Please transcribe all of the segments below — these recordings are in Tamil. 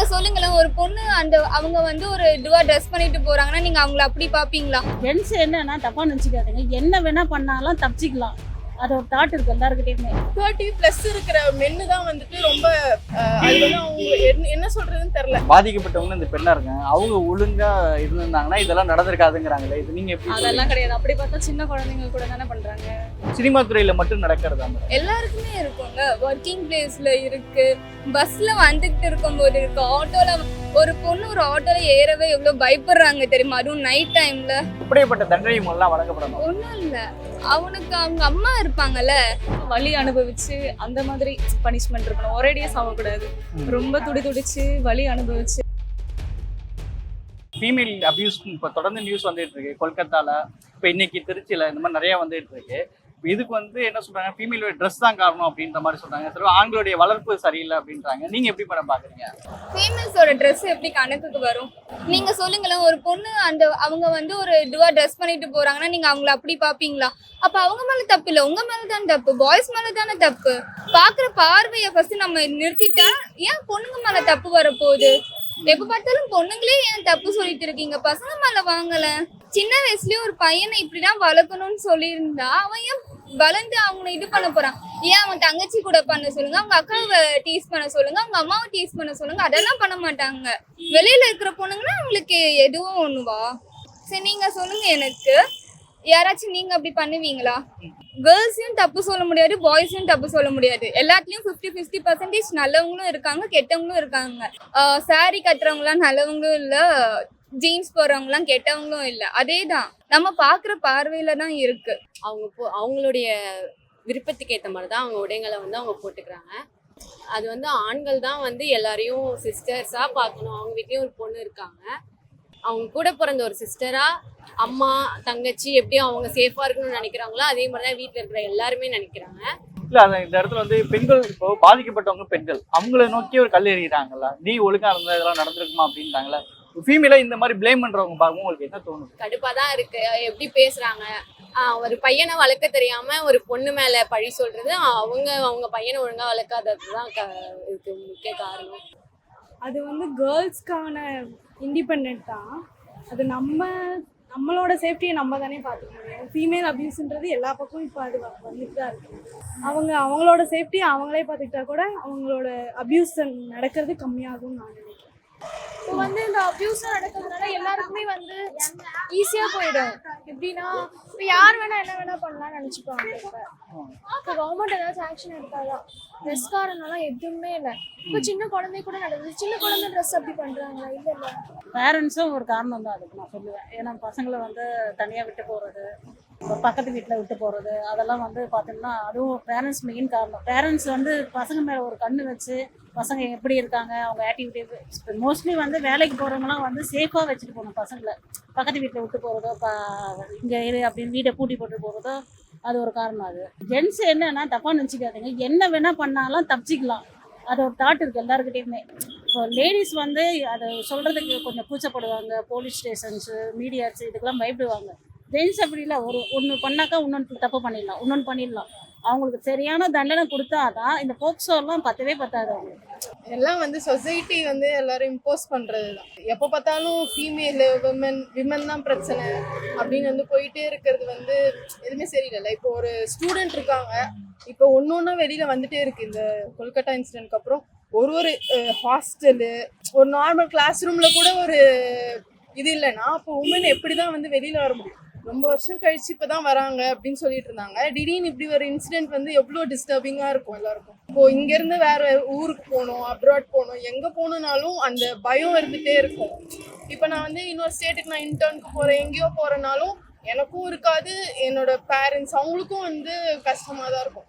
நீங்க சொல்லுங்களேன் ஒரு பொண்ணு அந்த அவங்க வந்து ஒரு இதுவா ட்ரெஸ் பண்ணிட்டு போறாங்கன்னா நீங்க அவங்கள அப்படி பாப்பீங்களா? ஃப்ரெண்ட்ஸ் என்னன்னா தப்பா நினைச்சுக்காதீங்க. என்ன வேணா பண்ணாலும் தப்பிச்சிக்கலாம். அது ஒரு தாட் இருக்கு எல்லாருக்கிட்டையுமே தேர்ட்டி பிளஸ் இருக்கிற மென்னு தான் வந்துட்டு ரொம்ப அது வந்து அவங்க என்ன- என்ன சொல்றதுன்னு தெரியல. பாதிக்கப்பட்டவங்க இந்த பெண்ணா இருக்காங்க. அவங்க ஒழுங்கா இருந்திருந்தாங்கன்னா இதெல்லாம் நடந்திருக்காதுங்கிறாங்களே இது நீங்க எப்படி? அதெல்லாம் கிடையாது. அப்படி பார்த்தா சின்ன குழந்தைங்க கூட தானே பண்றாங்க. சினிமா துறையில மட்டும் நடக்கிறதா எல்லாருக்குமே இருக்குங்க ஒர்க்கிங் பிளேஸ்ல இருக்கு. பஸ்ல வந்துகிட்டு இருக்கும்போது இருக்கு. ஆட்டோல ஒரு பொண்ணு ஒரு ஆட்டோல ஏறவே எவ்வளவு பயப்படுறாங்க தெரியுமா? அதுவும் நைட் டைம்ல இப்படிப்பட்ட தண்டனை எல்லாம் வழங்கப்படணும். ஒண்ணும் இல்ல. அவனுக்கு அவங்க அம்மா இருப்பாங்கல்ல. வலி அனுபவிச்சு அந்த மாதிரி பனிஷ்மெண்ட் இருக்கணும். ஒரேடியே சாகக்கூடாது ரொம்ப துடி துடிச்சு வலி அனுபவிச்சு. ஃபீமேல் அபியூஸ் இப்போ தொடர்ந்து நியூஸ் வந்துட்டு இருக்கு. கொல்கத்தால இப்போ இன்னைக்கு திருச்சியில இந்த மாதிரி நிறைய வந்துட்டு இருக்கு. இதுக்கு வந்து என்ன சொல்றாங்க? ஃபீமேலோட ட்ரெஸ் தான் காரணம் அப்படின்ற மாதிரி சொல்றாங்க. சில ஆண்களுடைய வளர்ப்பு சரியில்லை அப்படின்றாங்க. நீங்க எப்படி படம் பாக்குறீங்க? ஃபீமேல்ஸோட ட்ரெஸ் எப்படி கணக்குக்கு வரும்? நீங்க சொல்லுங்களேன் ஒரு பொண்ணு அந்த அவங்க வந்து ஒரு இதுவா ட்ரெஸ் பண்ணிட்டு போறாங்கன்னா நீங்க அவங்கள அப்படி பாப்பீங்களா? அப்ப அவங்க மேல தப்பு இல்ல. உங்க மேல தான் தப்பு. பாய்ஸ் மேல தானே தப்பு. பாக்குற பார்வையை ஃபர்ஸ்ட் நம்ம நிறுத்திட்டா ஏன் பொண்ணுங்க மேல தப்பு வரப்போகுது? எப்ப பார்த்தாலும் பொண்ணுங்களே ஏன் தப்பு சொல்லிட்டு இருக்கீங்க? பசங்க மேல வாங்கல. சின்ன வயசுலயே ஒரு பையனை இப்படிதான் வளர்க்கணும்னு சொல்லியிருந்தா அவன் ஏன் வளர்ந்து அவங்க இது பண்ண போறான். ஏன் அவன் தங்கச்சி கூட பண்ண சொல்லுங்க அவங்க அக்காவை டீஸ் பண்ண சொல்லுங்க அவங்க அம்மாவை டீஸ் பண்ண சொல்லுங்க அதெல்லாம் பண்ண மாட்டாங்க. வெளியில இருக்கிற பொண்ணுங்கன்னா அவங்களுக்கு எதுவும் ஒண்ணுவா சரி நீங்க சொல்லுங்க எனக்கு. யாராச்சும் நீங்க அப்படி பண்ணுவீங்களா? கேர்ள்ஸையும் தப்பு சொல்ல முடியாது பாய்ஸையும் தப்பு சொல்ல முடியாது. எல்லாத்துலயும் ஃபிஃப்டி ஃபிஃப்டி பர்சன்டேஜ் நல்லவங்களும் இருக்காங்க கெட்டவங்களும் இருக்காங்க. சாரி கட்டுறவங்களாம் நல்லவங்களும் இல்லை ஜீன்ஸ் போடுறவங்களாம் கெட்டவங்களும் இல்லை. அதே தான் நம்ம பாக்குற பார்வையில தான் இருக்கு. அவங்க போ அவங்களுடைய விருப்பத்துக்கு ஏற்ற மாதிரி தான் அவங்க உடைங்களை வந்து அவங்க போட்டுக்கிறாங்க. அது வந்து ஆண்கள் தான் வந்து எல்லாரையும் சிஸ்டர்ஸாக பார்க்கணும். அவங்க வீட்லேயும் ஒரு பொண்ணு இருக்காங்க. அவங்க கூட பிறந்த ஒரு சிஸ்டரா அம்மா தங்கச்சி எப்படி அவங்க சேஃபாக இருக்கணும்னு நினைக்கிறாங்களோ அதே மாதிரி தான் வீட்டில் இருக்கிற எல்லாருமே நினைக்கிறாங்க. இல்ல அது இந்த இடத்துல வந்து பெண்கள் இப்போ பாதிக்கப்பட்டவங்க பெண்கள் அவங்கள நோக்கி ஒரு கல் எறிகிறாங்கல்ல நீ ஒழுங்கா இருந்தா இதெல்லாம் நடந்திருக்குமா அப்படின்றாங்களா? ஃபீமேலா இந்த மாதிரி ப்ளேம் பண்றவங்க பார்க்கும் உங்களுக்கு என்ன தோணுது? கடுப்பாக தான் இருக்கு. எப்படி பேசுகிறாங்க ஒரு பையனை வளர்க்க தெரியாம ஒரு பொண்ணு மேலே பழி சொல்றது அவங்க அவங்க பையனை ஒழுங்கா வளர்க்காதது தான் க இதுக்கு முக்கிய காரணம். அது வந்து கேர்ள்ஸ்க்கான இண்டிபெண்ட் தான். அது நம்ம நம்மளோட சேஃப்டியை நம்ம தானே பார்த்துக்க முடியும். ஃபீமேல் அபியூஸ்ன்றது எல்லா பக்கமும் இப்போ அது வந்துட்டு தான் இருக்கு. அவங்க அவங்களோட சேஃப்டியை அவங்களே பார்த்துக்கிட்டா கூட அவங்களோட அபியூஸ் நடக்கிறது கம்மியாகும்னு நான் நினைக்கிறேன். இப்போ வந்து இந்த அப்யூஸாக நடக்கிறதுனால எல்லாருக்குமே வந்து ஈஸியா போயிடும். எப்படின்னா இப்போ யார் வேணா என்ன வேணா பண்ணலாம்னு நினைச்சுப்பாங்க இப்போ. கவர்மெண்ட் ஏதாச்சும் ஆக்ஷன் எடுத்தாதான் ட்ரெஸ் காரணம்லாம் எதுவுமே இல்லை. இப்போ சின்ன குழந்தை கூட நடந்தது சின்ன குழந்தை ட்ரெஸ் அப்படி பண்றாங்களா? இல்ல இல்ல. பேரண்ட்ஸும் ஒரு காரணம் தான். அதுக்கு நான் சொல்லுவேன். ஏன்னா பசங்களை வந்து தனியாக விட்டு போகிறது பக்கத்து வீட்டில் விட்டு போகிறது அதெல்லாம் வந்து பார்த்தீங்கன்னா அதுவும் பேரண்ட்ஸ் மெயின் காரணம். பேரண்ட்ஸ் வந்து பசங்க மேலே ஒரு கண்ணு வச்சு பசங்க எப்படி இருக்காங்க அவங்க ஆக்டிவிட்டி மோஸ்ட்லி வந்து வேலைக்கு போகிறவங்களாம் வந்து சேஃபாக வச்சுட்டு போகணும் பசங்களை. பக்கத்து வீட்டில் விட்டு போகிறதோ இங்கே இரு அப்படின்னு வீட்டை பூட்டி போட்டு போகிறதோ அது ஒரு காரணம் அது. ஜென்ஸ் என்னன்னா தப்பாக நினச்சிக்காதுங்க. என்ன வேணால் பண்ணாலும் தப்பிச்சிக்கலாம். அது ஒரு தாட் இருக்குது எல்லாருக்கிட்டையுமே இப்போ லேடிஸ் வந்து அதை சொல்கிறதுக்கு கொஞ்சம் கூச்சப்படுவாங்க. போலீஸ் ஸ்டேஷன்ஸு மீடியாஸ் இதுக்கெல்லாம் பயப்படுவாங்க. ஜென்ஸ் அப்படி இல்லை. ஒரு ஒன்று பண்ணாக்கா இன்னொன்று தப்பு பண்ணிடலாம். இன்னொன்று பண்ணிடலாம். அவங்களுக்கு சரியான தண்டனை கொடுத்தாதான் இந்த போக்சோலாம் பத்தவே பத்தாது அவங்களுக்கு எல்லாம் வந்து சொசைட்டி வந்து எல்லாரும் இம்போஸ் பண்றது தான் எப்போ பார்த்தாலும் ஃபீமேலு விமன் விமன் தான் பிரச்சனை அப்படின்னு வந்து போயிட்டே இருக்கிறது வந்து எதுவுமே சரியில்லை. இப்போ ஒரு ஸ்டூடெண்ட் இருக்காங்க. இப்போ ஒன்று ஒன்றா வெளியில வந்துட்டே இருக்கு. இந்த கொல்கட்டா இன்சிடென்ட்க்கு அப்புறம் ஒரு ஒரு ஹாஸ்டலு ஒரு நார்மல் கிளாஸ் ரூம்ல கூட ஒரு இது இல்லைன்னா அப்போ உமன் எப்படி தான் வந்து வெளியில வர முடியும்? ரொம்ப வருஷம் கழிச்சு இப்பதான் வராங்க அப்படின்னு சொல்லிட்டு இருந்தாங்க. திடீர்னு இப்படி ஒரு இன்சிடென்ட் வந்து எவ்வளோ டிஸ்டர்பிங்கா இருக்கும் எல்லாருக்கும். இப்போ இங்க இருந்து வேற ஊருக்கு போகணும் அப்ராட் போகணும் எங்க போகணும்னாலும் அந்த பயம் இருந்துட்டே இருக்கும். இப்போ நான் வந்து இன்னொரு ஸ்டேட்டுக்கு நான் இன்டர்னுக்கு போறேன் எங்கேயோ போறேனாலும் எனக்கும் இருக்காது என்னோட பேரண்ட்ஸ் அவங்களுக்கும் வந்து கஷ்டமா தான் இருக்கும்.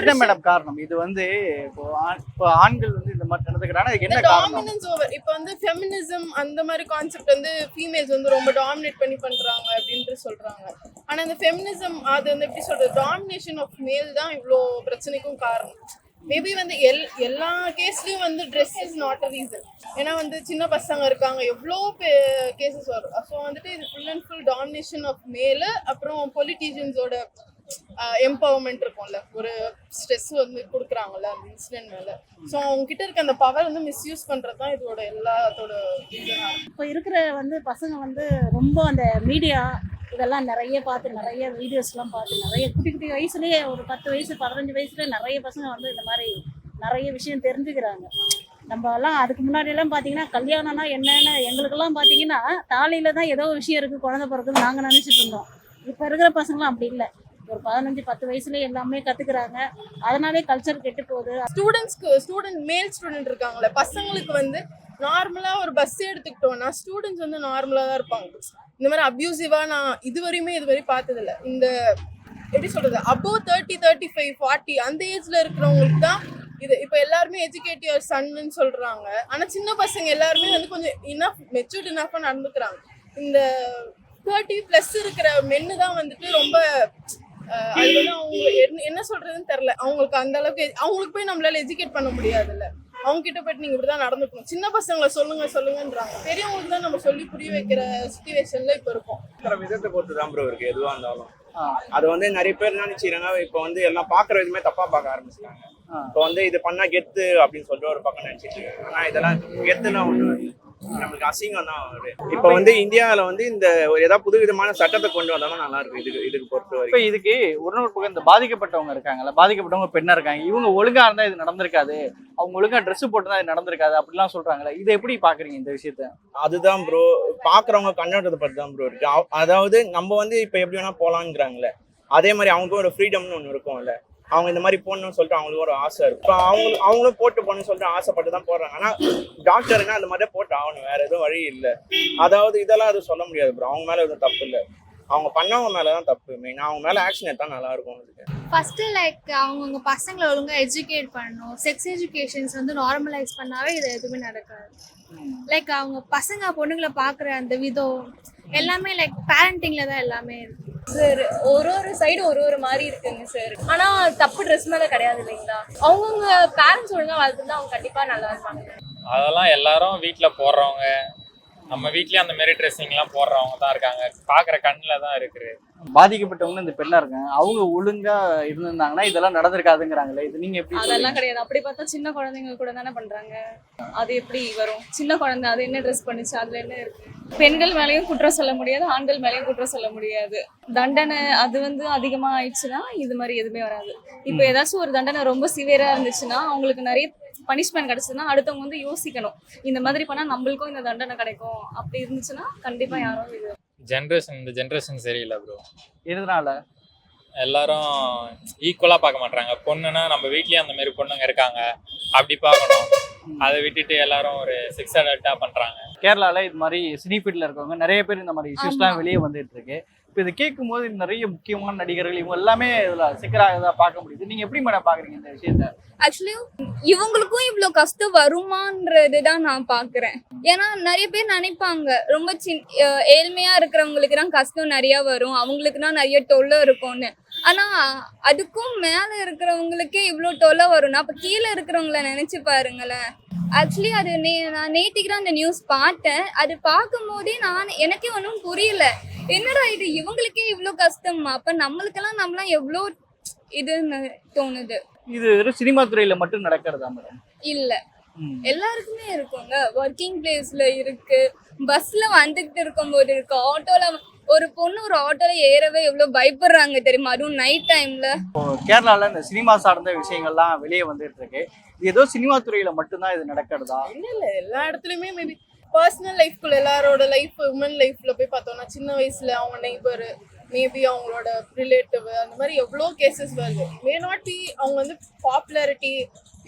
என்ன மேடம் காரணம்? இது வந்து இப்போ ஆண்- இப்போ ஆண்கள் வந்து இந்த மாதிரி நடந்துக்கிறாங்க என்ன டாமினன்ஸ் ஓவர் இப்போ வந்து ஃபெமினிசம் அந்த மாதிரி கான்செப்ட் வந்து ஃபீமேல்ஸ் வந்து ரொம்ப டாமினேட் பண்ணி பண்றாங்க அப்படின்ட்டு சொல்றாங்க. ஆனா இந்த ஃபெமினிசம் அது வந்து எப்படி சொல்றது? டாமினேஷன் ஆஃப் மேல் தான் இவ்வளோ பிரச்சனைக்கும் காரணம். மேபி வந்து எல் எல்லா கேஸ்லயும் வந்து dress is not a reason ஏன்னா வந்து சின்ன பசங்க இருக்காங்க எவ்வளோ கேசஸ் வரும். ஸோ வந்துட்டு இது full and full domination of மேலு அப்புறம் பொலிட்டீஷியன்ஸோட எம்பவர்மெண்ட் இருக்கும்ல. ஒரு ஸ்ட்ரெஸ் வந்து கொடுக்குறாங்கல்ல அந்த இன்சிடென்ட் மேலே. ஸோ அவங்ககிட்ட இருக்க அந்த பவர் வந்து மிஸ்யூஸ் பண்ணுறது தான் இதோட எல்லாத்தோட இப்போ இருக்கிற வந்து பசங்க வந்து ரொம்ப அந்த மீடியா இதெல்லாம் நிறைய பார்த்து நிறைய வீடியோஸ்லாம் பார்த்து நிறைய குட்டி குட்டி வயசுலேயே ஒரு பத்து வயசு பதினஞ்சு வயசுல நிறைய பசங்க வந்து இந்த மாதிரி நிறைய விஷயம் தெரிஞ்சுக்கிறாங்க. நம்ம எல்லாம் அதுக்கு முன்னாடியெல்லாம் பார்த்தீங்கன்னா கல்யாணம்னா என்னென்ன எங்களுக்கெல்லாம் பார்த்தீங்கன்னா தாலையில் தான் ஏதோ விஷயம் இருக்குது குழந்தை பிறகுன்னு நாங்கள் நினச்சிட்டு இருந்தோம். இப்போ இருக்கிற பசங்களாம் அப்படி இல்லை. ஒரு பதினஞ்சு பத்து வயசுல எல்லாமே கத்துக்கிறாங்க. அதனாலே கல்ச்சர் கெட்டு போகுது. ஸ்டூடெண்ட்ஸ்க்கு ஸ்டூடெண்ட் மேல் ஸ்டூடெண்ட் இருக்காங்களே பசங்களுக்கு வந்து நார்மலாக ஒரு பஸ் எடுத்துக்கிட்டோம்னா ஸ்டூடெண்ட்ஸ் வந்து நார்மலாக தான் இருப்பாங்க. இந்த மாதிரி அப்யூசிவாக நான் இதுவரையுமே இதுவரை பார்த்ததில்ல. இந்த எப்படி சொல்கிறது above thirty thirty five forty அந்த ஏஜில் இருக்கிறவங்களுக்கு தான் இது. இப்போ எல்லாருமே எஜுகேட் யுவர் சன்னு சொல்கிறாங்க ஆனால் சின்ன பசங்க எல்லாருமே வந்து கொஞ்சம் இனஃப் மெச்சூர்ட் இனஃபா நடந்துக்கிறாங்க. இந்த தேர்ட்டி ப்ளஸ் இருக்கிற மென்னு தான் வந்துட்டு ரொம்ப அது வந்து அவங்க என்ன- என்ன சொல்கிறதுன்னு தெரில அவங்களுக்கு அந்த அளவுக்கு அவங்களுக்கு போய் நம்மளால எஜுகேட் பண்ண முடியாதுல்ல. அவங்க கிட்ட போயிட்டு நீங்க இப்படிதான் நடந்துக்கணும். சின்ன பசங்களை சொல்லுங்க சொல்லுங்கன்றாங்க. பெரியவங்களுக்கு தான் நம்ம சொல்லி புரிய வைக்கிற சுச்சுவேஷன்ல இப்ப இருக்கோம். விதத்தை பொறுத்து தான் ப்ரோ இருக்கு எதுவாக இருந்தாலும். அது வந்து நிறைய பேர் என்ன நினைச்சுக்கிறாங்க இப்போ வந்து எல்லாம் பார்க்குற விதமே தப்பா பார்க்க ஆரம்பிச்சிட்டாங்க. இப்போ வந்து இது பண்ணா கெத்து அப்படின்னு சொல்லிட்டு ஒரு பக்கம் நினைச்சிட்டு இருக்காங்க. ஆனா இதெல்லாம் கெத்துலாம் ஒண்ணு நம்மளுக்கு அசிங்கம் தான் இப்போ வந்து இந்தியாவில் வந்து இந்த ஒரு ஏதாவது புது விதமான சட்டத்தை கொண்டு வந்தாலும் நல்லா இருக்கும் இதுக்கு இதுக்கு பொறுத்த இப்ப வரைக்கும் இதுக்கு ஒரு நாள் பக்கம் இந்த பாதிக்கப்பட்டவங்க இருக்காங்கல்ல பாதிக்கப்பட்டவங்க பெண்ணா இருக்காங்க. இவங்க ஒழுங்கா இருந்தா இது நடந்திருக்காது. அவங்க ஒழுங்கா Dress போட்டுதான் இது நடந்திருக்காது அப்படிலாம் சொல்றாங்கல்ல. இதை எப்படி பாக்குறீங்க இந்த விஷயத்த? அதுதான் ப்ரோ பார்க்குறவங்க கண்ணோட்டத்தை பற்றி தான் ப்ரோ இருக்கு அதாவது நம்ம வந்து இப்போ எப்படி வேணா போகலாங்கிறாங்களே அதே மாதிரி அவங்களுக்கும் ஒரு ஃப்ரீடம்னு ஒன்று இருக்கும்ல. அவங்க இந்த மாதிரி போடணும்னு சொல்லிட்டு அவங்களுக்கு ஒரு ஆசை இருக்கும் இப்போ அவங்க அவங்களும் போட்டு போகணும்னு சொல்லிட்டு ஆசைப்பட்டு தான் போடுறாங்க. ஆனால் டாக்டர்னா அந்த மாதிரி போட்டு ஆகணும். வேற எதுவும் வழி இல்லை. அதாவது இதெல்லாம் அது சொல்ல முடியாது ப்ரோ அவங்க மேலே எதுவும் தப்பு இல்லை. அவங்க பண்ணவங்க மேலே தான் தப்பு மெயின் அவங்க மேலே ஆக்ஷன் எடுத்தால் நல்லா இருக்கும் அதுக்கு ஃபஸ்ட்டு லைக் அவங்கவுங்க பசங்களை ஒழுங்காக எஜுகேட் பண்ணணும். செக்ஸ் எஜுகேஷன்ஸ் வந்து நார்மலைஸ் பண்ணாவே இது எதுவுமே நடக்காது. லைக் அவங்க பசங்க பொண்ணுங்களை பார்க்குற அந்த விதம் எல்லாமே லைக் பேரண்டிங்கில் தான் எல்லாமே இருக்கு. சார் ஒரு ஒரு சைடு ஒரு ஒரு மாதிரி இருக்குங்க சார் ஆனா தப்பு ட்ரெஸ் மேல கிடையாது இல்லைங்களா? அவங்கவுங்க பேரண்ட்ஸ் ஒழுங்கா வளர்த்துருந்தா அவங்க கண்டிப்பா நல்லா இருப்பாங்க. அதெல்லாம் எல்லாரும் வீட்டில் போடுறவங்க நம்ம வீட்லயே அந்த மாதிரி ட்ரெஸ்ஸிங்லாம் போடுறவங்க தான் இருக்காங்க. பார்க்குற கண்ணில் தான் இருக்குது. பாதிக்கப்பட்டவங்க இந்த பெண்ணா இருக்காங்க. அவங்க ஒழுங்கா இருந்திருந்தாங்கன்னா இதெல்லாம் நடந்திருக்காதுங்கிறாங்களே இது நீங்க எப்படி அதெல்லாம்? கிடையாது. அப்படி பார்த்தா சின்ன குழந்தைங்க கூட தானே பண்றாங்க. அது எப்படி வரும்? சின்ன குழந்தை அது என்ன ட்ரெஸ் பண்ணுச்சு? அதுல என்ன இருக்கு? பெண்கள் மேலேயும் குற்றம் சொல்ல முடியாது ஆண்கள் மேலேயும் குற்றம் சொல்ல முடியாது. தண்டனை அது வந்து அதிகமா ஆயிடுச்சுன்னா இது மாதிரி எதுவுமே வராது. இப்போ ஏதாச்சும் ஒரு தண்டனை ரொம்ப சிவியரா இருந்துச்சுன்னா அவங்களுக்கு நிறைய பனிஷ்மெண்ட் கிடைச்சதுன்னா அடுத்தவங்க வந்து யோசிக்கணும். இந்த மாதிரி பண்ணா நம்மளுக்கும் இந்த தண்டனை கிடைக்கும். அப்படி இருந்துச்சுன்னா கண்டிப்பா யாரும் இது ஜென்ரேஷன் இந்த ஜென்ரேஷன் சரியில்லை ப்ரோ எதனால? எல்லாரும் ஈக்குவலாக பார்க்க மாட்டாங்க பொண்ணுன்னா நம்ம வீட்லயே அந்த மாதிரி பொண்ணுங்க இருக்காங்க. அப்படி பார்க்கணும். அதை விட்டுட்டு எல்லாரும் ஒரு சிக்ஸ் அடல்ட்டாக பண்ணுறாங்க கேரளால இது மாதிரி சினி ஃபீல்ட்ல இருக்கவங்க நிறைய பேர் இந்த மாதிரி இஷ்யூஸ்லாம். வெளியே வந்துட்டு இருக்கு. இப்போ இது கேட்கும்போது நிறைய முக்கியமான நடிகர்கள் இவங்க எல்லாமே இதுல சிக்கராக பார்க்க முடியுது. நீங்க எப்படி மேடம் பாக்குறீங்க இந்த விஷயத்த? ஆக்சுவலி இவங்களுக்கும் இவ்வளோ கஷ்டம் வருமானது தான் நான் பார்க்குறேன். ஏன்னா நிறைய பேர் நினைப்பாங்க ரொம்ப சின் ஏழ்மையாக ஏழ்மையா இருக்கிறவங்களுக்கு தான் கஷ்டம் நிறையா வரும் அவங்களுக்கு தான் நிறைய தொல்லை இருக்கும்னு. ஆனா அதுக்கும் மேல இருக்கிறவங்களுக்கே இவ்வளோ தொல்லை வரும்னா அப்போ கீழே இருக்கிறவங்கள நினைச்சு பாருங்களேன். ஆக்சுவலி அது நே நான் நேத்திக்கு தான் அந்த நியூஸ் பார்த்தேன். அது பார்க்கும்போதே நான் எனக்கே ஒன்றும் புரியல. என்னடா இது? இவங்களுக்கே இவ்வளோ கஷ்டமா. அப்ப நம்மளுக்கெல்லாம் நம்மளாம் எவ்வளோ இதுன்னு தோணுது. இது வெறும் சினிமா துறையில மட்டும் நடக்கிறதா மேடம் இல்ல. எல்லாருக்குமே இருக்குங்க. ஒர்க்கிங் பிளேஸ்ல இருக்கு. பஸ்ல வந்துகிட்டு இருக்கும்போது இருக்கு. ஆட்டோல ஒரு பொண்ணு ஒரு ஆட்டோல ஏறவே எவ்வளவு பயப்படுறாங்க தெரியுமா? அதுவும் நைட் டைம்ல கேரளால இந்த சினிமா சார்ந்த விஷயங்கள்லாம் வெளியே வந்துட்டு இருக்கு. இது ஏதோ சினிமா துறையில மட்டும்தான் இது நடக்கிறதா? இல்ல இல்ல. எல்லா இடத்துலயுமே மேபி பர்சனல் லைஃப்குள்ள எல்லாரோட லைஃப் உமன் லைஃப்ல போய் பார்த்தோம்னா சின்ன வயசுல அவங்க நெய்பர் மேபி அவங்களோட ரிலேட்டிவ் அந்த மாதிரி எவ்வளோ கேசஸ் வருது மே நாட் பி அவங்க வந்து பாப்புலாரிட்டி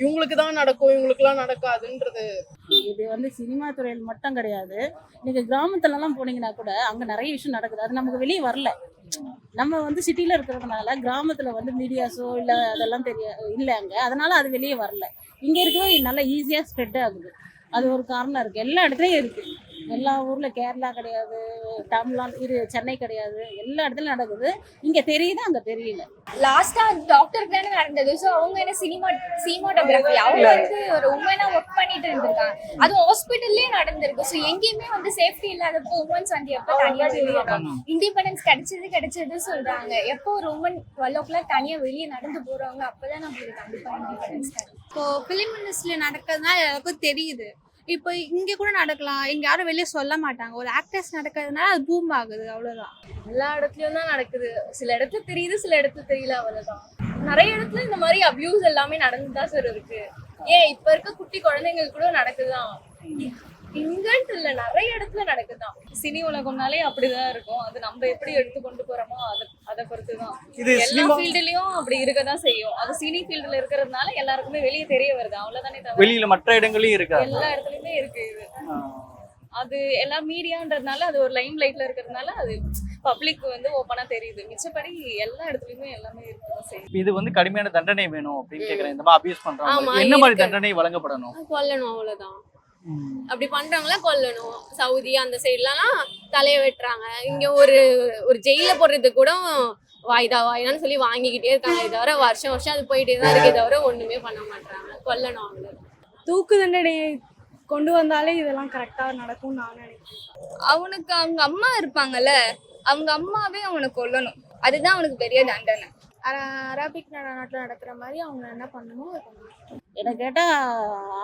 இவங்களுக்கு தான் நடக்கும் இவங்களுக்குலாம் நடக்காதுன்றது. இது வந்து சினிமா துறையில் மட்டும் கிடையாது. நீங்கள் கிராமத்துலலாம் போனீங்கன்னா கூட அங்கே நிறைய விஷயம் நடக்குது. அது நமக்கு வெளியே வரல. நம்ம வந்து சிட்டியில் இருக்கிறதுனால கிராமத்தில் வந்து மீடியாஸோ இல்லை அதெல்லாம் தெரிய இல்லை அங்கே. அதனால அது வெளியே வரல. இங்கே இருக்கவே நல்லா ஈஸியாக ஸ்ப்ரெட் ஆகுது. அது ஒரு காரணம் இருக்குது எல்லா இடத்துலையும் இருக்குது எல்லா ஊர்ல கேரளா கிடையாது தமிழ்நாடு இது சென்னை கிடையாது எல்லா இடத்துலயும் நடக்குது. இங்க தெரியுது அங்க தெரியல. லாஸ்டா டாக்டருக்கு தானே நடந்தது. ஸோ அவங்க என்ன சினிமா சினிமாட்டோகிராஃபி அவங்க வந்து ஒரு உமனா ஒர்க் பண்ணிட்டு இருந்திருக்காங்க. அதுவும் ஹாஸ்பிட்டல்லே நடந்திருக்கு. ஸோ எங்கேயுமே வந்து சேஃப்டி இல்லாதப்போ உமன்ஸ் வந்து எப்போ தனியா வெளியே இண்டிபெண்டன்ஸ் கிடைச்சது கிடைச்சது சொல்றாங்க. எப்போ ஒரு உமன் டுவெல் ஓ கிளாக் தனியா வெளியே நடந்து போறவங்க அப்பதான் நம்மளுக்கு கண்டிப்பா இண்டிபெண்டன்ஸ் கிடைக்கும். இப்போ ஃபிலிம் இண்டஸ்ட்ரியில நடக்கிறதுனால எல்லாருக்கும் தெரியுது. இப்போ இங்கே கூட நடக்கலாம். இங்கே யாரும் வெளியே சொல்ல மாட்டாங்க. ஒரு ஆக்டர்ஸ் நடக்கிறதுனால அது பூம் ஆகுது. அவ்வளோதான் எல்லா இடத்துலயும் தான் நடக்குது. சில இடத்துல தெரியுது சில இடத்துல தெரியல. அவ்வளவுதான். நிறைய இடத்துல இந்த மாதிரி அபியூஸ் எல்லாமே நடந்துதான் சார் இருக்கு. ஏன் இப்ப இருக்க குட்டி குழந்தைங்களுக்கு கூட நடக்குதுதான். இங்கன்ட்டு இல்ல நிறைய இடத்துல நடக்குதுதான். சினி உலகம்னாலே அப்படிதான் இருக்கும். அது நம்ம எப்படி எடுத்து கொண்டு போறோமோ அதை அதை பொறுத்து தான் இது எல்லா சினிமா ஃபீல்டுலயும் அப்படி இருக்கதான் செய்யும். அது சினி ஃபீல்டுல இருக்கிறதுனால எல்லாருக்குமே வெளியே தெரிய வருது. அவ்வளவுதானே வெளியில மற்ற இடங்களையும் இருக்கா? எல்லா இடத்துலயுமே இருக்கு இது. அது எல்லாம் மீடியான்றதுனால அது ஒரு லைம் லைட்ல இருக்கிறதுனால அது பப்ளிக் வந்து ஓப்பனா தெரியுது. மிச்சப்படி எல்லா இடத்துலயுமே எல்லாமே இருக்கதான் இது வந்து கடுமையான தண்டனை வேணும் அப்படின்னு கேக்குறேன். இந்த மாதிரி அபியூஸ் ஆமா, பண்றாங்க என்ன மாதிரி. தண்டனை வழங்கப்படணும்? கொல்லணும் அவ்வளவுதான். அப்படி பண்றவங்கள கொல்லணும். சவுதி அந்த சைட்லலாம் தலைய வெட்டுறாங்க. இங்க ஒரு ஒரு ஜெயில போடுறதுக்கு கூட வாய்தா வாய்தான்னு சொல்லி வாங்கிக்கிட்டே இருக்காங்க. தவிர வருஷம் வருஷம் அது போயிட்டே தான் இருக்கே. தவிர ஒண்ணுமே பண்ண மாட்டாங்க கொல்லணும் அவ்வளவுதான். தூக்கு தண்டனை கொண்டு வந்தாலே இதெல்லாம் கரெக்டாக நடக்கும்னு நான் நினைக்கிறேன். அவனுக்கு அவங்க அம்மா இருப்பாங்கல்ல அவங்க அம்மாவே அவனை கொல்லணும். அதுதான் அவனுக்கு பெரிய தண்டனை. அர- அரபிக் நாட்டில் நடக்கிற மாதிரி அவங்க என்ன பண்ணணுமோ என்ன கேட்டா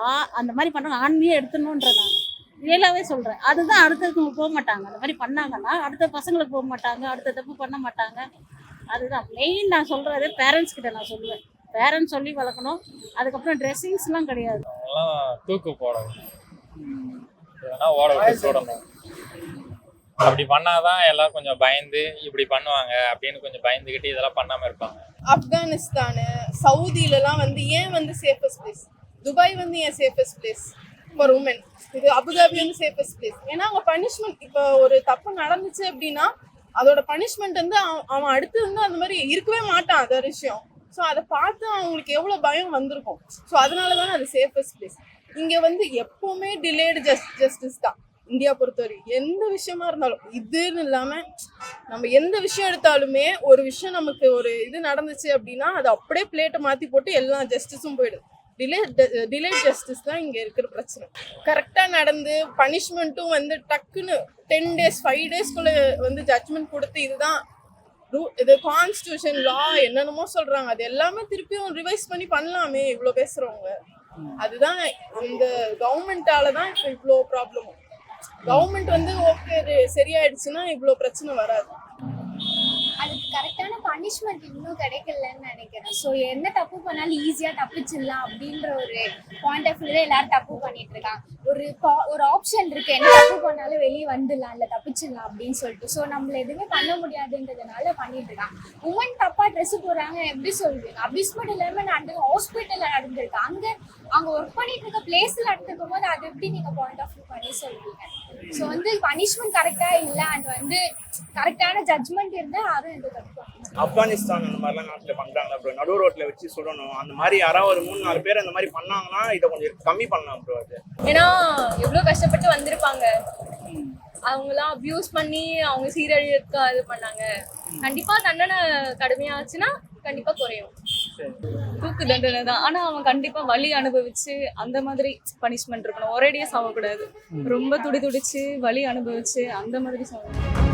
ஆ- அந்த மாதிரி பண்றாங்க ஆண்மையே எடுத்துணுன்ற நான் ரியலாவே சொல்றேன். அதுதான் அடுத்ததுக்கு போக மாட்டாங்க. அந்த மாதிரி பண்ணாங்கன்னா அடுத்த பசங்களுக்கு போக மாட்டாங்க அடுத்த தப்பு பண்ண மாட்டாங்க. அதுதான் மெயின் நான் சொல்றது பேரண்ட்ஸ் கிட்ட நான் சொல்லுவேன். பேரண்ட்ஸ் சொல்லி வளர்க்கணும். அதுக்கப்புறம் ட்ரெஸ்ஸிங்ஸ்லாம் கிடையாது. தூக்கு போடணும். எதனா ஓட விட்டு சுடணும். அப்படி பண்ணாதான் எல்லாம் கொஞ்சம் பயந்து இப்படி பண்ணுவாங்க அப்படின்னு கொஞ்சம் பயந்துக்கிட்டு இதெல்லாம் பண்ணாம இருப்பாங்க. ஆப்கானிஸ்தானு சவுதியிலலாம் வந்து ஏன் வந்து சேஃபஸ்ட் பிளேஸ் துபாய் வந்து ஏன் சேஃபஸ்ட் பிளேஸ் ஃபார் உமன் இது அபுதாபி வந்து சேஃபஸ்ட் பிளேஸ் ஏன்னா அவங்க பனிஷ்மெண்ட் இப்போ ஒரு தப்பு நடந்துச்சு அப்படின்னா அதோட பனிஷ்மெண்ட் வந்து அவன் அவன் அடுத்து வந்து அந்த மாதிரி இருக்கவே மாட்டான் அது விஷயம். ஸோ அதை பார்த்து அவங்களுக்கு எவ்வளோ பயம் வந்திருக்கும். ஸோ அதனால தானே அது சேஃபஸ்ட் பிளேஸ் இங்கே வந்து எப்போவுமே டிலேடு ஜஸ்ட் ஜஸ்டிஸ் தான். இந்தியா பொறுத்தவரைக்கும் எந்த விஷயமா இருந்தாலும் இதுன்னு இல்லாமல் நம்ம எந்த விஷயம் எடுத்தாலுமே ஒரு விஷயம் நமக்கு ஒரு இது நடந்துச்சு அப்படின்னா அது அப்படியே பிளேட்டை மாற்றி போட்டு எல்லா ஜஸ்டிஸும் போயிடுது டிலே டிலே ஜஸ்டிஸ் தான் இங்கே இருக்கிற பிரச்சனை. கரெக்டாக நடந்து பனிஷ்மெண்ட்டும் வந்து டக்குன்னு டென் டேஸ் ஃபைவ் டேஸ்க்குள்ளே வந்து ஜட்மெண்ட் கொடுத்து இதுதான் ரூ- இது கான்ஸ்டியூஷன் லா என்னென்னமோ சொல்கிறாங்க அது எல்லாமே திருப்பியும் ரிவைஸ் பண்ணி பண்ணலாமே இவ்வளோ பேசுகிறவங்க அதுதான் அந்த கவர்மெண்டால தான் இப்போ இவ்வளோ ப்ராப்ளமும் கவர்மெண்ட் வந்து ஓகே சரியாயிடுச்சுன்னா இவ்வளோ பிரச்சனை வராது. அதுக்கு கரெக்ட் பனிஷ்மெண்ட் இன்னும் கிடைக்கலன்னு நினைக்கிறேன். ஸோ என்ன தப்பு பண்ணாலும் ஈஸியாக தப்பிச்சிடலாம் அப்படின்ற ஒரு பாயிண்ட் ஆஃப் வியூவில் எல்லாரும் தப்பு பண்ணிட்டு இருக்காங்க. ஒரு ஒரு ஆப்ஷன் இருக்கு. என்ன தப்பு பண்ணாலும் வெளியே வந்துடலாம் இல்லை தப்பிச்சிடலாம் அப்படின்னு சொல்லிட்டு. ஸோ நம்மள எதுவுமே பண்ண முடியாதுன்றதுனால பண்ணிட்டு இருக்காங்க. உமன் தப்பா ட்ரெஸ் போடுறாங்க எப்படி சொல்றீங்க அபிஸ்மெண்ட் எல்லாமே நடந்து ஹாஸ்பிட்டலில் நடந்திருக்கு. அங்கே அங்கே ஒர்க் பண்ணிட்டு இருக்க பிளேஸில் நடந்துக்கும் போது அது எப்படி நீங்கள் பாயிண்ட் ஆஃப் வியூ பண்ணி சொல்றீங்க? ஸோ வந்து பனிஷ்மெண்ட் கரெக்டாக இல்லை? அண்ட் வந்து கரெக்டான ஜட்மெண்ட் இருந்தால் யாரும் எந்த தப்பு. ஆப்கானிஸ்தான் அந்த மாதிரிலாம் நாட்டில் பண்ணுறாங்க ப்ரோ நடு ரோட்டில் வச்சு சுடணும். அந்த மாதிரி யாராவது ஒரு மூணு நாலு பேர் அந்த மாதிரி பண்ணாங்கன்னா இதை கொஞ்சம் கம்மி பண்ணலாம் ப்ரோ அது. ஏன்னா எவ்வளவு கஷ்டப்பட்டு வந்திருப்பாங்க. அவங்களாம் அபியூஸ் பண்ணி அவங்க சீரழிக்க இது பண்ணாங்க. கண்டிப்பா தண்டனை கடுமையாச்சுன்னா கண்டிப்பா குறையும். தூக்கு தண்டனை தான். ஆனா அவன் கண்டிப்பா வலி அனுபவிச்சு அந்த மாதிரி பனிஷ்மெண்ட் இருக்கணும். ஒரேடியா சாவக்கூடாது. ரொம்ப துடி துடிச்சு வலி அனுபவிச்சு அந்த மாதிரி சாவக்கூடாது